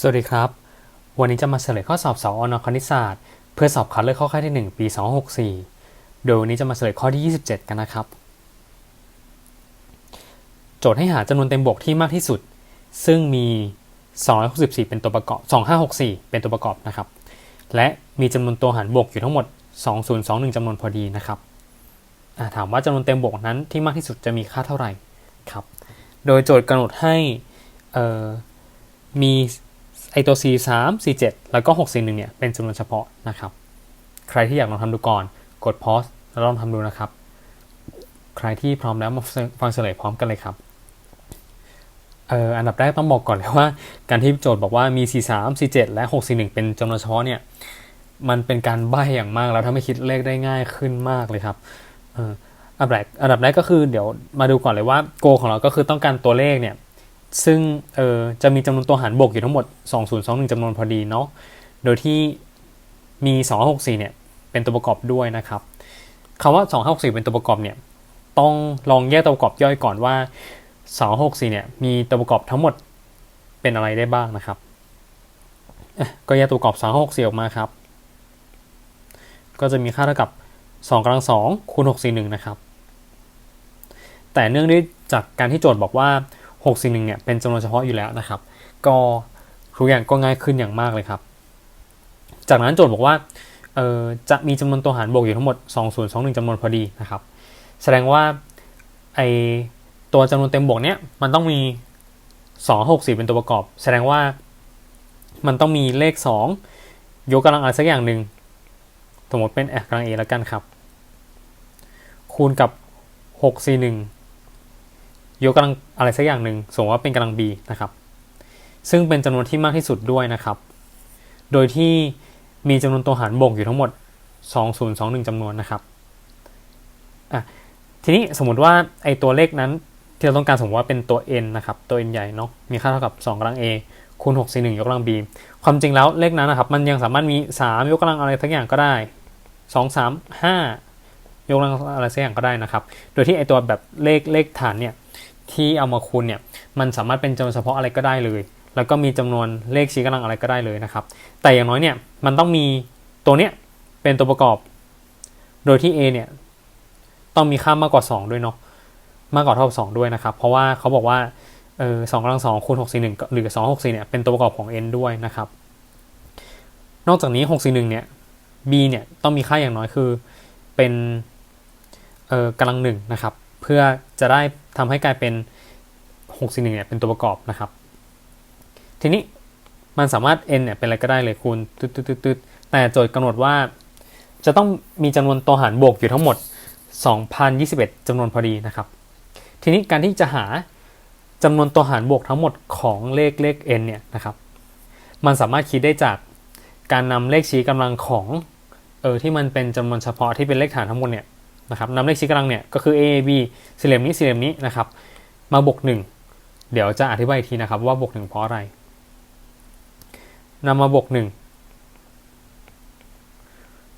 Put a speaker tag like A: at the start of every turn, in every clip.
A: สวัสดีครับ วันนี้จะมาเฉลยข้อสอบสอนคณิตศาสตร์ เพื่อสอบคัดเลือกข้อค่ายที่ 1 ปี 264 โดยวันนี้จะมาเฉลยข้อที่ 27 กันนะครับ โจทย์ให้หาจำนวนเต็มบวกที่มากที่สุด ซึ่งมี 264 เป็นตัวประกอบ 2564 เป็นตัวประกอบนะครับ และมีจำนวนตัวหารบวกอยู่ทั้งหมด 2021จำนวนพอดีนะครับถามว่าจำนวนเต็มบวกนั้นที่มากที่สุดจะมีค่าเท่าไหร่ครับ โดยโจทย์กำหนดให้มี ไอตัว C 3 C 7 แล้วก็ 6 C 1 เนี่ยเป็นจำนวนเฉพาะนะครับ ใครที่อยากลองทำดูก่อน กด pause แล้วลองทำดูนะครับ ใครที่พร้อมแล้วมาฟังเฉลยพร้อมกันเลยครับเอออันดับแรกต้องบอกก่อนเลยว่า การที่โจทย์บอกว่ามี C 3 C 7 และ 6 C 1 เป็นจำนวนเฉพาะเนี่ย มันเป็นการใบ้อย่างมากแล้วทำให้คิดเลขได้ง่ายขึ้นมากเลยครับเอออันดับแรกอันดับแรกก็คือเดี๋ยวมาดูก่อนเลยว่าโกของเราก็คือต้องการตัวเลขเนี่ย ซึ่งเออจะมีจำนวนตัวหารบวกอยู่ทั้งหมด 2021จำนวนพอดีเนาะ โดยที่มี264 เนี่ย เป็นตัวประกอบด้วยนะครับคำว่า264 เป็นตัวประกอบเนี่ย ต้องลองแยกตัวประกอบย่อยก่อนว่า264 เนี่ย มีตัวประกอบทั้งหมดเป็นอะไรได้บ้างนะครับ ก็แยกตัวประกอบ264 ออกมาครับ ก็จะมีค่าเท่ากับ 2กำลัง2คูณ641 นะครับ แต่เนื่องด้วยจากการที่โจทย์บอกว่า 6 4 1เนี่ยเป็นจำนวนเฉพาะอยู่แล้วนะครับ ก็ทุกอย่างก็ง่ายขึ้นอย่างมากเลยครับ จากนั้นโจทย์บอกว่าจะมีจำนวนตัวหารบวกอยู่ทั้งหมด 2021จำนวนพอดีนะครับ แสดงว่าไอตัวจำนวนเต็มบวกเนี้ยมันต้องมี 264 เป็นตัวประกอบ แสดงว่ามันต้องมีเลข 2 ยกกำลังอะไรสักอย่างหนึ่งสมมติเป็นแอกำลัง a แล้วกันครับ คูณกับ 641 ยกกำลังอะไรสักอย่างหนึ่งสมมติว่าเป็นกำลัง b นะครับ ซึ่งเป็นจำนวนที่มากที่สุดด้วยนะครับ โดยที่มีจำนวนตัวหารบวกอยู่ทั้งหมด 2021จำนวนนะครับอะทีนี้สมมติว่าไอตัวเลขนั้นที่เราต้องการสมมติว่าเป็นตัว n นะครับตัว n ใหญ่เนาะมีค่าเท่ากับ2กำลัง a คูณ6 4 1ยกกำลัง b ความจริงแล้วเลขนั้นนะครับ มันยังสามารถมี 3 ยกกำลังอะไรสักอย่างก็ได้ 2 3 5 ยกกำลังอะไรสักอย่างก็ได้นะครับ โดยที่ไอตัวแบบเลขเลขฐานเนี่ย ที่เอามาคูณเนี่ยมันสามารถเป็นจำนวนเฉพาะอะไรก็ได้เลย แล้วก็มีจำนวนเลขชี้กำลังอะไรก็ได้เลยนะครับ แต่อย่างน้อยเนี่ยมันต้องมีตัวเนี้ยเป็นตัวประกอบ โดยที่ a เนี่ยต้องมีค่ามากกว่า 2 ด้วยเนาะมากกว่าเท่ากับ2ด้วยนะครับ เพราะว่าเขาบอกว่าเออสองกำลังสองคูณหกสี่หนึ่งหรือสองหกสี่เนี่ยเป็นตัวประกอบของ n ด้วยนะครับ นอกจากนี้หกสี่หนึ่งเนี่ย b เนี่ยต้องมีค่าอย่างน้อยคือเป็นเออกำลังหนึ่งนะครับ เพื่อจะได้ทำให้กลายเป็น6 4 1เนี่ยเป็นตัวประกอบนะครับ ทีนี้มันสามารถ n เนี่ยเป็นอะไรก็ได้เลยคูณตึ๊ดตึ๊ดตึ๊ดแต่โจทย์กำหนดว่า จะต้องมีจำนวนตัวหารบวกอยู่ทั้งหมด 2,021จำนวนพอดีนะครับ ทีนี้การที่จะหาจำนวนตัวหารบวกทั้งหมดของเลขเลข n เนี่ยนะครับ มันสามารถคิดได้จากการนำเลขชี้กำลังของเออที่มันเป็นจำนวนเฉพาะที่เป็นเลขฐานทั้งหมดเนี่ย นะครับนำเลขชี้กำลังเนี่ยก็คือ a b สี่เหลี่ยมนี้สี่เหลี่ยมนี้นะครับมาบวกหนึ่งเดี๋ยวจะอธิบายอีกทีนะครับว่าบวกหนึ่งเพราะอะไรนำมาบวกหนึ่ง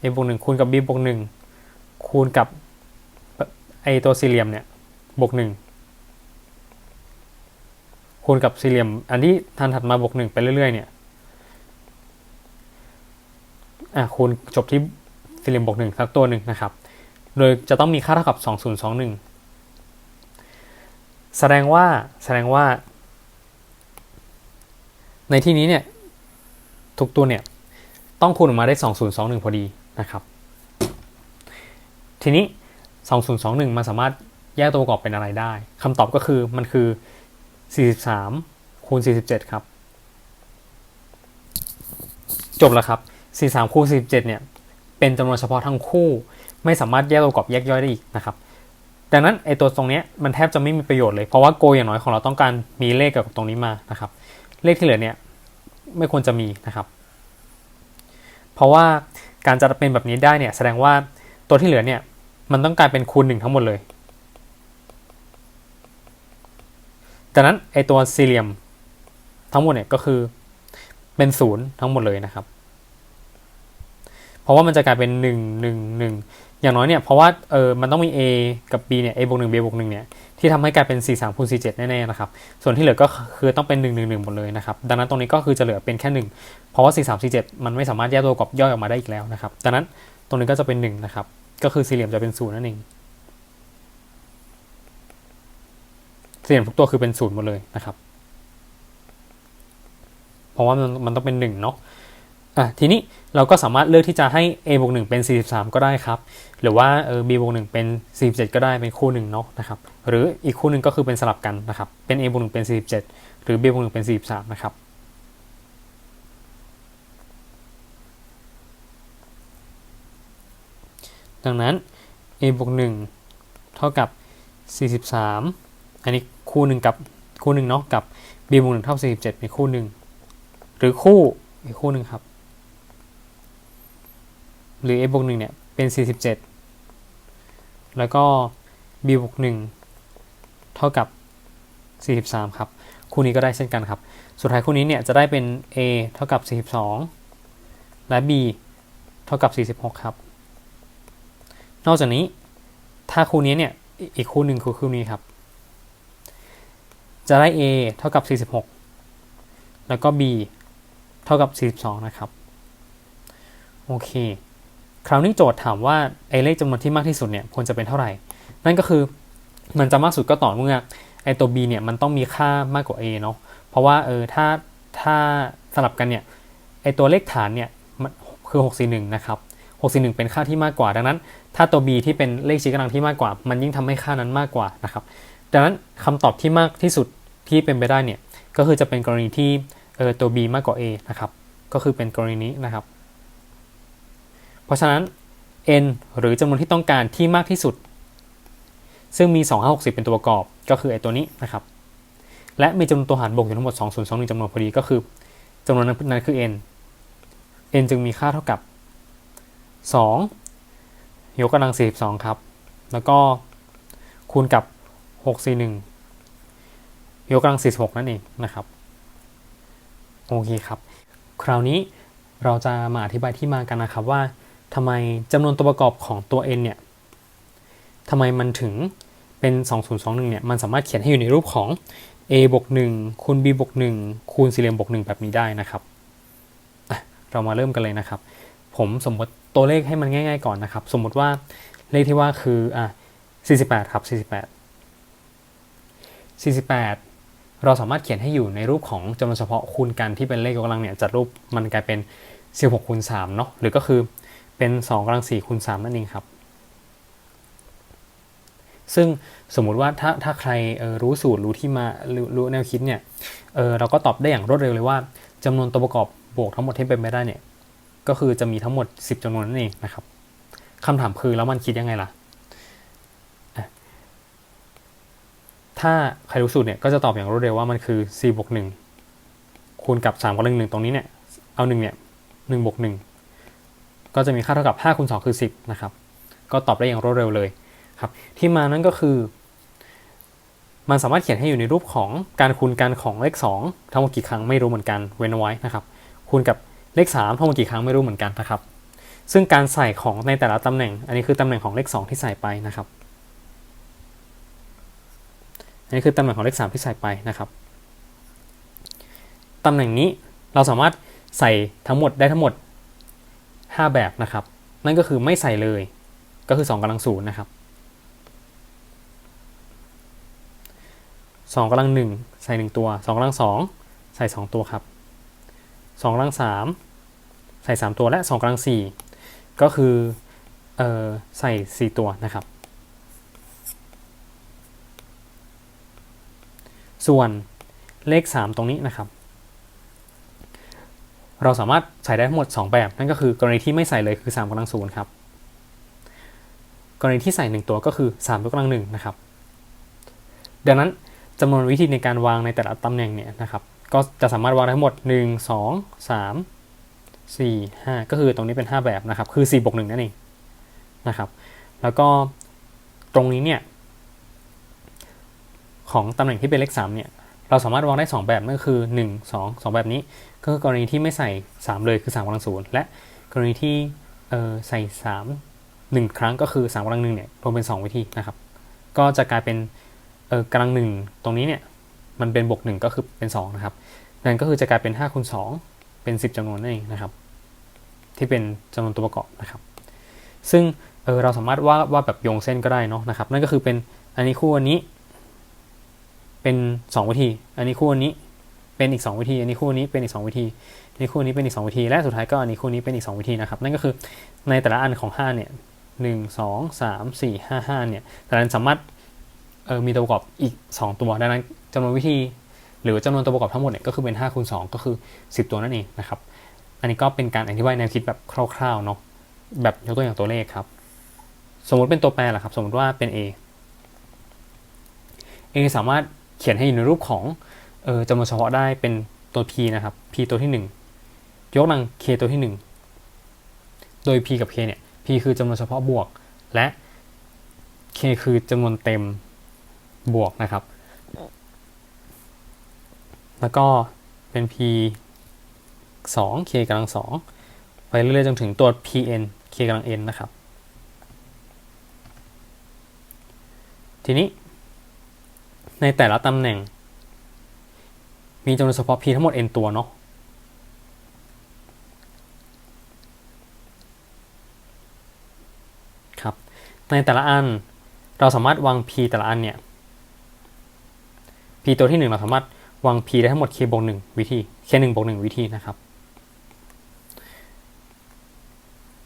A: a บวกหนึ่งคูณกับ b บวกหนึ่งคูณกับไอตัวสี่เหลี่ยมเนี่ยบวกหนึ่งคูณกับสี่เหลี่ยม อันที่ทันถัดมาบวกหนึ่งไปเรื่อยๆเนี่ยอะคูณจบที่สี่เหลี่ยมบวกหนึ่งสักตัวหนึ่งนะครับ โดยจะต้องมีค่าเท่ากับ 2021 แสดงว่าแสดงว่า ในที่นี้เนี่ยทุกตัวเนี่ยต้องคูณออกมาได้ 2021 พอดีนะครับ ทีนี้ 2021 มันสามารถแยกตัวประกอบเป็นอะไรได้คำตอบก็คือมันคือ 43 คูณ 47 ครับ จบแล้วครับ 43 คูณ 47 เนี่ย เป็นจำนวนเฉพาะทั้งคู่ ไม่สามารถแยกตัวประกอบแยกย่อยได้อีกนะครับดังนั้นไอตัวตรงนี้มันแทบจะไม่มีประโยชน์เลยเพราะว่าโกอย่างน้อยของเราต้องการมีเลขเกี่ยวกับตรงนี้มานะครับเลขที่เหลือเนี่ยไม่ควรจะมีนะครับ เพราะว่าการจะเป็นแบบนี้ได้เนี่ยแสดงว่าตัวที่เหลือเนี่ยมันต้องกลายเป็นคูณหนึ่งทั้งหมดเลยดังนั้นไอตัวสี่เหลี่ยมทั้งหมดเนี่ยก็คือเป็นศูนย์ทั้งหมดเลยนะครับ เพราะว่ามันจะกลายเป็นหนึ่งหนึ่งหนึ่ง อย่างน้อยเนี่ยเพราะว่าเออมันต้องมี a กับ b เนี่ย a บวกหนึ่ง b บวกหนึ่งเนี่ยที่ทำให้กลายเป็น 4 3คูณ4 7 แน่ๆนะครับ ส่วนที่เหลือก็คือต้องเป็น 1 1 1 หมดเลยนะครับ ดังนั้นตรงนี้ก็คือจะเหลือเป็นแค่ 1 เพราะว่า 4 3 4 7 มันไม่สามารถแยกตัวกรอบย่อยออกมาได้อีกแล้วนะครับ ดังนั้นตรงนี้ก็จะเป็น 1 นะครับ ก็คือสี่เหลี่ยมจะเป็น0นั่นเอง สี่เหลี่ยมทุกตัวคือเป็น0หมดเลยนะครับ เพราะว่ามันมันต้องเป็น1เนาะ อะทีนี้เราก็สามารถเลือกที่จะให้ a บวก1เป็น 43 ก็ได้ครับ หรือว่าเออ b บวก1เป็น 47 ก็ได้เป็นคู่หนึ่งเนาะนะครับหรืออีกคู่หนึ่งก็คือเป็นสลับกันนะครับเป็น a บวก1เป็น 47 หรือ b บวก1เป็น 43 นะครับดังนั้น a บวก1เท่ากับ 43 อันนี้คู่หนึ่งกับคู่หนึ่งเนาะกับ b บวก1เท่า 47เป็นคู่หนึ่งหรือคู่อีกคู่หนึ่งครับ หรือ a บวก1เนี่ย เป็น 47 แล้วก็ b บวก1เท่ากับ 43 ครับ คู่นี้ก็ได้เช่นกันครับ สุดท้ายคู่นี้เนี่ยจะได้เป็น a เท่ากับ 42 และ b เท่ากับ 46 ครับ นอกจากนี้ถ้าคู่นี้เนี่ย อีกคู่หนึ่งคือคู่นี้ครับ จะได้ a เท่ากับ 46 แล้วก็ b เท่ากับ 42 นะครับ โอเค คราวนี้โจทย์ถามว่าไอ้เลขจำนวนที่มากที่สุดเนี่ยควรจะเป็นเท่าไหร่ นั่นก็คือมันจะมากสุดก็ต่อเมื่อไอ้ตัว b เนี่ยมันต้องมีค่ามากกว่า a เนาะ เพราะว่าเออถ้าถ้าสลับกันเนี่ยไอ้ตัวเลขฐานเนี่ยมันคือ 641 นะครับ 641 เป็นค่าที่มากกว่า ดังนั้น ถ้าตัว b ที่เป็นเลขชี้กำลังที่มากกว่า มันยิ่งทำให้ค่านั้นมากกว่านะครับ ดังนั้นคำตอบที่มากที่สุดที่เป็นไปได้เนี่ยก็คือจะเป็นกรณีที่เออตัว b มากกว่า a นะครับ ก็คือเป็นกรณีนี้นะครับ เพราะฉะนั้น n หรือจำนวนที่ต้องการที่มากที่สุด ซึ่งมี 2 5 6 0 เป็นตัวประกอบก็คือไอ้ตัวนี้นะครับ และมีจำนวนตัวหารบวกอยู่ทั้งหมด 2 0 2 1จำนวนพอดีก็คือจำนวนนั้นคือ n n จึงมีค่าเท่ากับ 2 ยกกำลัง 42 ครับ แล้วก็คูณกับ 641 ยกกำลัง 46 นั่นเองนะครับ โอเคครับ คราวนี้เราจะมาอธิบายที่มากันนะครับว่า ทำไมจำนวนตัวประกอบของตัว n เนี่ยทำไมมันถึงเป็น 2021 เนี่ย มันสามารถเขียนให้อยู่ในรูปของ a บวก1คูณ b บวก1คูณสี่เหลี่ยมบวก1แบบนี้ได้นะครับ เรามาเริ่มกันเลยนะครับ ผมสมมติตัวเลขให้มันง่าย ๆ ก่อนนะครับ สมมติว่าเลขที่ว่าคืออะ48 ครับ 48 48 เราสามารถเขียนให้อยู่ในรูปของจำนวนเฉพาะคูณกันที่เป็นเลขยกกำลังเนี่ยจัดรูปมันกลายเป็น 16คูณ3เนาะ หรือก็คือ เป็น2กำลัง4คูณ3นั่นเองครับ ซึ่งสมมุติว่าถ้าถ้าใครรู้สูตรรู้ที่มารู้รู้แนวคิดเนี่ยเเราก็ตอบได้อย่างรวดเร็วเลยว่าจำนวนตัวประกอบบวกทั้งหมดที่เป็นไปได้เนี่ยก็คือจะมีทั้งหมด 10จำนวนนั่นเองนะครับคำถามคือแล้วมันคิดยังไงล่ะถ้าใครรู้สูตรเนี่ยก็จะตอบอย่างรวดเร็วว่ามันคือ 4 บวก 1 คูณกับ3กำลัง1ตรงนี้เนี่ย เอา1เนี่ย1บวก1 ก็จะมีค่าเท่ากับ5คูณ2คือ 10 นะครับ ก็ตอบได้อย่างรวดเร็วเลยครับ ที่มานั้นก็คือ มันสามารถเขียนให้อยู่ในรูปของการคูณกันของเลข 2 ทั้งหมดกี่ครั้งไม่รู้เหมือนกันเว้นเอาไว้นะครับ คูณกับเลข 3 ทั้งหมดกี่ครั้งไม่รู้เหมือนกันนะครับ ซึ่งการใส่ของในแต่ละตำแหน่ง อันนี้คือตำแหน่งของเลข 2 ที่ใส่ไปนะครับ อันนี้คือตำแหน่งของเลข 3 ที่ใส่ไปนะครับตำแหน่งนี้เราสามารถใส่ทั้งหมดได้ทั้งหมด 5 แบบนะครับ นั่นก็คือไม่ใส่เลย ก็คือ 2กำลังศูนย์นะครับ2กำลัง1ใส่ 1 ตัว 2กำลัง2ใส่ 2 ตัวครับ2กำลัง3ใส่ 3 ตัวและ 2กำลัง4ก็คือเอ่อใส่ 4 ตัวนะครับ ส่วนเลข 3 ตรงนี้นะครับ เราสามารถใส่ได้ทั้งหมด 2 แบบ นั่นก็คือกรณีที่ไม่ใส่เลยคือ3กำลังศูนย์ครับ กรณีที่ใส่ 1 ตัวก็คือ3ยกกำลังหนึ่งนะครับ ดังนั้นจำนวนวิธีในการวางในแต่ละตำแหน่งเนี่ยนะครับ ก็จะสามารถวางได้ทั้งหมด 1 2 3 4 5 ก็คือตรงนี้เป็น 5 แบบนะครับ คือ4บวก1นั่นเองนะครับ แล้วก็ตรงนี้เนี่ยของตำแหน่งที่เป็นเลข3เนี่ย เราสามารถวางได้ 2 แบบนั่นก็คือ 1 2 2 แบบนี้ ก็คือกรณีที่ไม่ใส่ 3 เลยคือ3กำลังศูนย์และกรณีที่ใส่ 3 1 ครั้งก็คือ3กำลังหนึ่งเนี่ยรวมเป็น 2 วิธีนะครับ ก็จะกลายเป็นกำลังหนึ่งตรงนี้เนี่ยมันเป็นบวก1ก็คือเป็น 2 นะครับนั่นก็คือจะกลายเป็น5คูณ2เป็น 10จำนวนนั่นเองนะครับ ที่เป็นจำนวนตัวประกอบนะครับ ซึ่งเเราสามารถว่าว่าแบบโยงเส้นก็ได้เนาะนะครับ นั่นก็คือเป็นอันนี้คู่อันนี้ เป็น 2 วิธี อันนี้คู่อันนี้เป็นอีก 2 วิธี อันนี้คู่นี้เป็นอีก 2 วิธีอันนี้คู่นี้เป็นอีก 2 วิธี และสุดท้ายก็อันนี้คู่นี้เป็นอีก 2 วิธีนะครับ นั่นก็คือในแต่ละอันของ5เนี่ยหนึ่งสองสามสี่ห้าห้าเนี่ยแต่ละอันสามารถเออมีตัวประกอบอีก 2 ตัวดังนั้นจำนวนวิธี หรือจำนวนตัวประกอบทั้งหมดเนี่ยก็คือเป็น5คูณ2ก็คือ 10 ตัวนั่นเองนะครับ อันนี้ก็เป็นการอธิบายแนวคิดแบบคร่าวๆเนาะแบบยกตัวอย่างตัวเลขครับ สมมติเป็นตัวแปรล่ะครับ สมมติว่าเป็น a a สามารถ เขียนให้อยู่ในรูปของเออจำนวนเฉพาะได้เป็นตัว p นะครับ p ตัวที่ 1 ยกกำลัง k ตัวที่ 1 โดย p กับ k เนี่ย p คือจำนวนเฉพาะบวก และ k คือจำนวนเต็มบวกนะครับ แล้วก็เป็น p 2 k กำลัง 2 ไปเรื่อยๆจนถึงตัว pn k กำลัง n นะครับ ทีนี้ ในแต่ละตำแหน่ง มีจำนวนเฉพาะ p ทั้งหมด n ตัวเนาะครับ ในแต่ละอันเราสามารถวาง p แต่ละอันเนี่ย p ตัวที่ 1 เราสามารถวาง p ได้ทั้งหมด k บวก1วิธี k 1บวก1วิธีนะครับ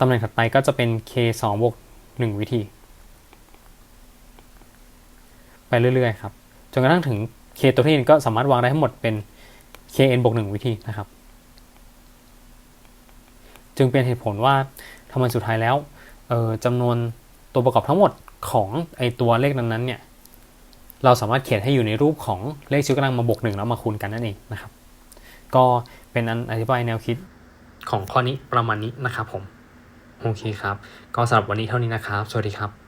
A: ตำแหน่งถัดไปก็จะเป็น k 2บวก1วิธี ไปเรื่อย ๆ ครับ จนกระทั่งถึง k ตัวที่ n ก็สามารถวางได้ทั้งหมดเป็น kn บวก1วิธีนะครับ จึงเป็นเหตุผลว่าทำไมสุดท้ายแล้วจำนวนตัวประกอบทั้งหมดของไอตัวเลขนั้นๆเนี่ยเราสามารถเขียนให้อยู่ในรูปของเลขชิ้นกำลังมาบวกหนึ่งแล้วมาคูณกันนั่นเองนะครับ ก็เป็นอันอธิบายแนวคิดของข้อนี้ประมาณนี้นะครับผม โอเคครับ ก็สำหรับวันนี้เท่านี้นะครับ สวัสดีครับ